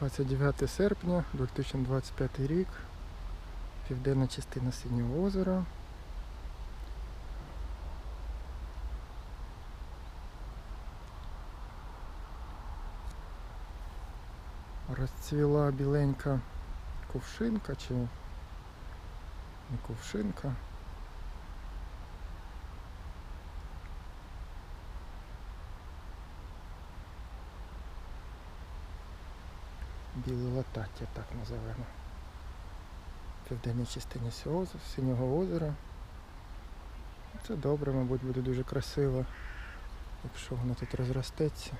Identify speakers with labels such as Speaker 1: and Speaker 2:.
Speaker 1: 29 серпня 2025 рік. Південна частина Синього озера. Розцвіла біленька кувшинка чи не кувшинка. Біле латаття так називаємо. В південній частині синього озера. Це добре, мабуть, буде дуже красиво, якщо воно тут розростеться.